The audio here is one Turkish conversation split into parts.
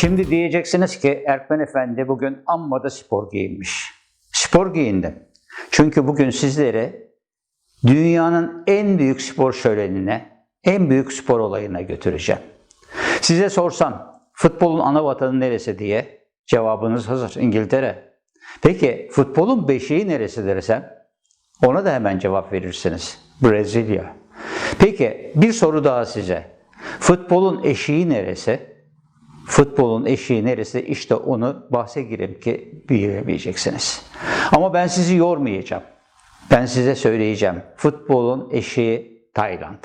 Şimdi diyeceksiniz ki Erkmen Efendi bugün amma da spor giyinmiş. Spor giyindim. Çünkü bugün sizleri dünyanın en büyük spor şölenine, en büyük spor olayına götüreceğim. Size sorsam futbolun ana vatanı neresi diye cevabınız hazır. İngiltere. Peki futbolun beşiği neresi dersem ona da hemen cevap verirsiniz. Brezilya. Peki bir soru daha size. Futbolun eşiği neresi? Futbolun eşiği neresi? İşte onu bahse girip ki bilemeyeceksiniz. Ama ben sizi yormayacağım. Ben size söyleyeceğim. Futbolun eşiği Tayland.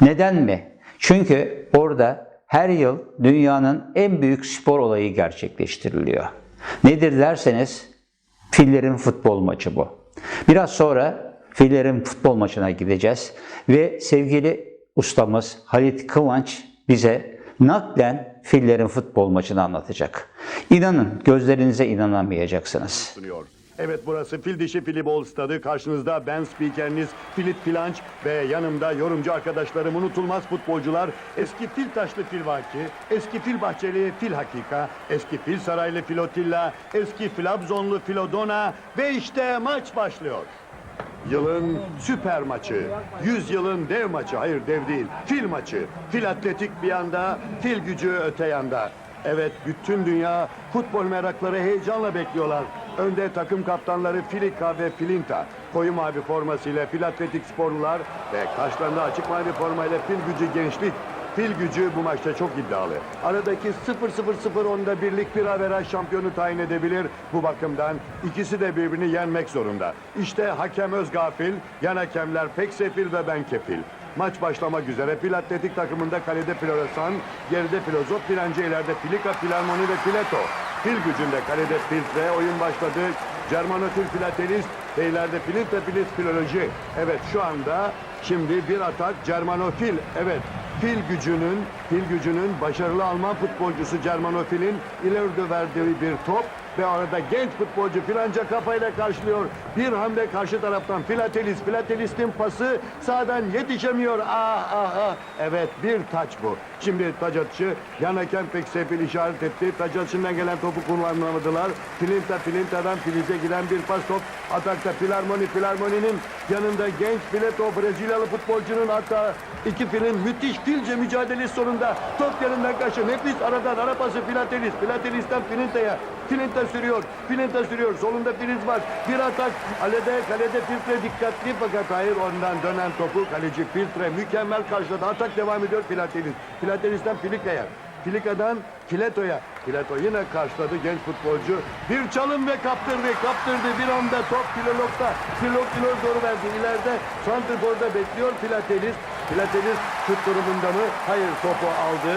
Neden mi? Çünkü orada her yıl dünyanın en büyük spor olayı gerçekleştiriliyor. Nedir derseniz fillerin futbol maçı bu. Biraz sonra fillerin futbol maçına gideceğiz ve sevgili ustamız Halit Kıvanç bize naklen fillerin futbol maçını anlatacak. İnanın gözlerinize inanamayacaksınız. Evet burası Fil Dişi Filibol Stadı. Karşınızda ben spikeriniz Filip Filanç ve yanımda yorumcu arkadaşlarım unutulmaz futbolcular. Eski Fil Taşlı Fil Vaki, eski Fil Bahçeli Fil Hakika, eski Fil Saraylı Filotilla, eski Filabzonlu Filodona ve işte maç başlıyor. Yılın süper maçı, 100 yılın dev maçı, hayır dev değil, fil maçı. Fil atletik bir yanda, fil gücü öte yanda. Evet, bütün dünya futbol merakları heyecanla bekliyorlar. Önde takım kaptanları Filika ve Filinta. Koyu mavi formasıyla fil atletik sporlular ve karşılarında açık mavi formayla fil gücü gençlik. Fil gücü bu maçta çok iddialı. Aradaki 0-0-0 onda birlik bir averaj şampiyonu tayin edebilir. Bu bakımdan ikisi de birbirini yenmek zorunda. İşte hakem Özgafil, yan hakemler pek sefil ve ben kefil. Maç başlamak üzere Fil Atletik takımında kalede Floresan, geride Filozof Direnci, ileride Filika, Filarmoni ve Fileto. Fil gücünde kalede Filtre, oyun başladı. Germanotil Filatelist ve ileride Filintre Filis Filoloji. Evet şu anda şimdi bir atak Germanofil. Evet Fil gücünün, fil gücünün başarılı Alman futbolcusu Germanofil'in ileride verdiği bir top ve arada genç futbolcu filanca kafayla karşılıyor. Bir hamle karşı taraftan Filatelis. Filatelis'in pası sağdan yetişemiyor. Ah ah ah. Evet bir taç bu. Şimdi taç atışı yan hakem pek sefil işaret etti. Taç atışından gelen topu kullanamadılar. Filinta Filinta'dan Filiz'e giden bir pas top. Atakta Filarmoni Filarmoni'nin yanında genç Fileto Brezilyalı futbolcunun hatta iki filin müthiş filce mücadelesi sonunda top yanından kaçıyor. Nefis aradan ara pası Filatelis. Filatelis'ten Filinta'ya. Filinta sürüyor. Filinta sürüyor. Solunda Filiz var. Bir atak. Kalede, kalede Filtre dikkatli fakat hayır ondan dönen topu kaleci Filtre mükemmel karşıladı. Atak devam ediyor Filatelis. Filatelis'ten Filika'ya. Filika'dan Fileto'ya. Fileto yine karşıladı genç futbolcu. Bir çalım ve kaptırdı. Kaptırdı. Bir anda top Filolog'da. Filolog Filolog doğru verdi. İleride Santrfor'da bekliyor Filatelis. Filatelis şut durumunda mı? Hayır topu aldı.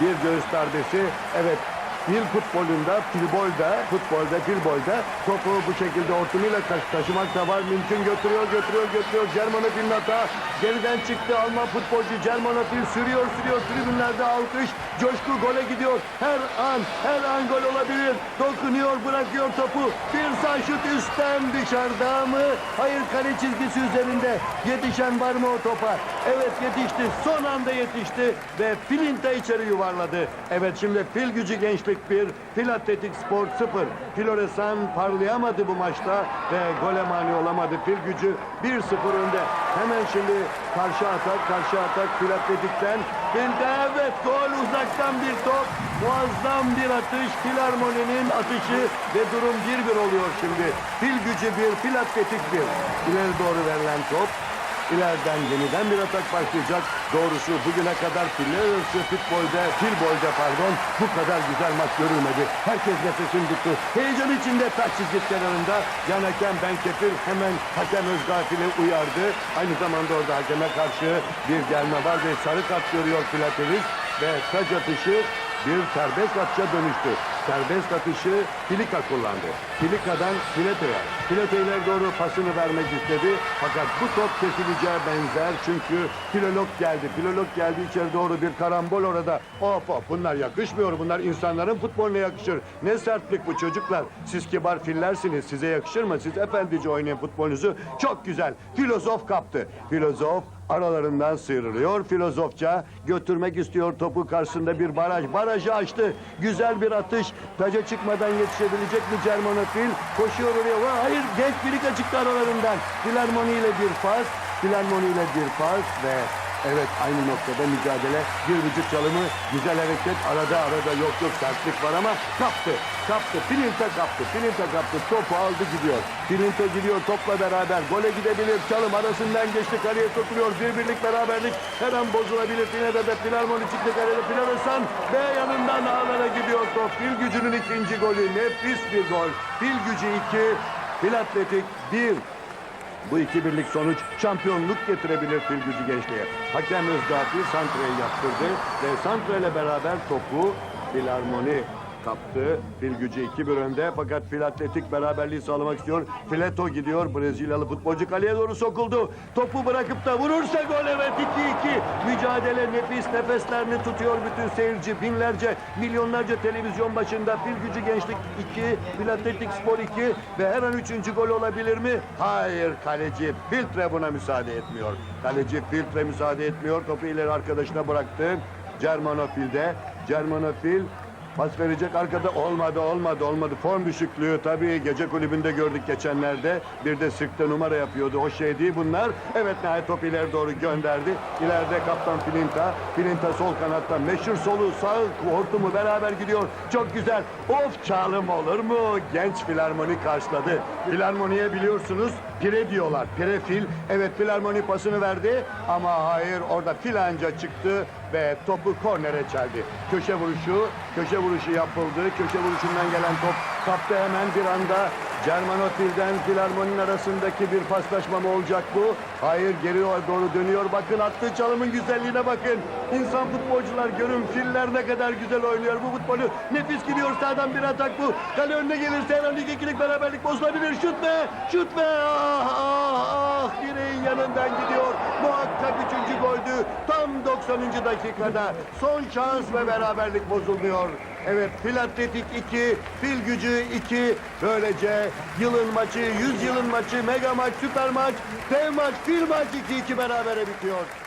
Bir göğüs darbesi. Evet Fil futbolunda, filbolda, futbolda, filbolda topu bu şekilde ortamıyla taş- taşımak da var. Mümkün götürüyor, götürüyor, götürüyor. Germanofil'in hata. Geriden çıktı Alman futbolcu Germanofil sürüyor, sürüyor. Tribünlerde alkış. Coşku gole gidiyor. Her an, her an gol olabilir. Dokunuyor, bırakıyor topu. Bir sağ şut üstten dışarıda mı? Hayır kale çizgisi üzerinde. Yetişen var mı o topa? Evet yetişti. Son anda yetişti ve Filinta içeri yuvarladı. Evet şimdi fil gücü gençlik bir, fil atletik spor sıfır. Floresan parlayamadı bu maçta ve gole mani olamadı. Fil gücü 1-0 önde. Hemen şimdi karşı atak, karşı atak fil atletikten. Filde evet gol uzaktan bir top. Muazzam bir atış. Filarmoni'nin atışı ve durum 1-1 oluyor şimdi. Fil gücü bir, fil atletik bir. İleri doğru verilen top. İleriden yeniden bir atak başlayacak. Doğrusu bugüne kadar arası futbolda, filbolda pardon bu kadar güzel maç görülmedi. Herkes nefesini tuttu. Heyecan içinde taç çizgi kenarında yan hakem Ben Kefir hemen hakem Özgafil'i uyardı. Aynı zamanda orada hakeme karşı bir gelme var ve sarı kart görüyor Filatelis ve taç atışı bir serbest atışa dönüştü. Serbest atışı Filika kullandı. Filika'dan Fileto'ya. Fileto ileri doğru pasını vermek istedi. Fakat bu top kesileceğe benzer çünkü Filolog geldi. Filolog geldi içeri doğru bir karambol orada. Hop hop bunlar yakışmıyor. Bunlar insanların futboluna yakışır. Ne sertlik bu çocuklar. Siz kibar fillersiniz. Size yakışır mı? Siz efendice oynayın futbolunuzu. Çok güzel. Filozof kaptı. Filozof aralarından sıyrılıyor. Filozofça götürmek istiyor topu karşısında bir baraj. Barajı açtı. Güzel bir atış. Taca çıkmadan yetişebilecek mi Cermonofil? Koşuyor oraya. Vay, Hayır genç Filika çıktı aralarından. Filarmoni ile bir pas. Filarmoni ile bir pas ve Evet aynı noktada mücadele. Bir vücut çalımı, güzel hareket. Arada arada yok yok sertlik var ama kaptı. Kaptı. Filinta kaptı. Filinta kaptı. Topu aldı gidiyor. Filinta gidiyor topla beraber. Gole gidebilir. Çalım arasından geçti. Kaleye sokuluyor. Bir birlik beraberlik her an bozulabilir. Yine de de Filarmoni çıktı kalede. Filaresan ve yanından ağlara gidiyor top. Fil gücünün ikinci golü. Nefis bir gol. Fil gücü iki. Fil Atletik bir. Bu iki birlik sonuç şampiyonluk getirebilir fil gücü gençliğe. Hakem Özgafi Santre'yi yaptırdı ve Santre ile beraber topu Filarmoni kaptı. Fil gücü 2-1 önde fakat Fil Atletik beraberliği sağlamak istiyor. Fileto gidiyor. Brezilyalı futbolcu kaleye doğru sokuldu. Topu bırakıp da vurursa gol evet 2-2. Mücadele nefis nefeslerini tutuyor bütün seyirci. Binlerce, milyonlarca televizyon başında Fil gücü gençlik 2, Fil Atletik Spor 2 ve her an üçüncü gol olabilir mi? Hayır kaleci Filtre buna müsaade etmiyor. Kaleci Filtre müsaade etmiyor. Topu ileri arkadaşına bıraktı. Germanofil'de. Germanofil Pas verecek arkada olmadı olmadı olmadı. Form düşüklüğü tabii gece kulübünde gördük geçenlerde. Bir de sirkte numara yapıyordu. O şey değil bunlar. Evet nihayet top ileri doğru gönderdi. İleride kaptan Filinta. Filinta sol kanatta. Meşhur solu sağ hortumu beraber gidiyor. Çok güzel. Of çalım olur mu? Genç filarmoni karşıladı. Filarmoniye biliyorsunuz pire diyorlar. Pire fil. Evet filarmoni pasını verdi. Ama hayır orada filanca çıktı ve topu kornere çeldi. Köşe vuruşu, köşe vuruşu yapıldı. Köşe vuruşundan gelen top kaptı hemen bir anda. Germanotil'den Filarmoni'nin arasındaki bir paslaşma mı olacak bu? Hayır geri doğru dönüyor. Bakın attığı çalımın güzelliğine bakın. İnsan futbolcular görün filler ne kadar güzel oynuyor bu futbolu. Nefis gidiyor sağdan bir atak bu. Kale önüne gelirse her an lig ikilik beraberlik bozulabilir. Şut be! Şut be! Ah ah ah! Direğin yanından gidiyor. Muhakkak üçüncü goldü. Tam 90. dakikada. Son şans ve beraberlik bozuluyor. Evet Fil Atletik 2, Fil Gücü 2. Böylece yılın maçı, yüz yılın maçı, mega maç, süper maç, dev maç, fil maç 2-2 berabere bitiyor.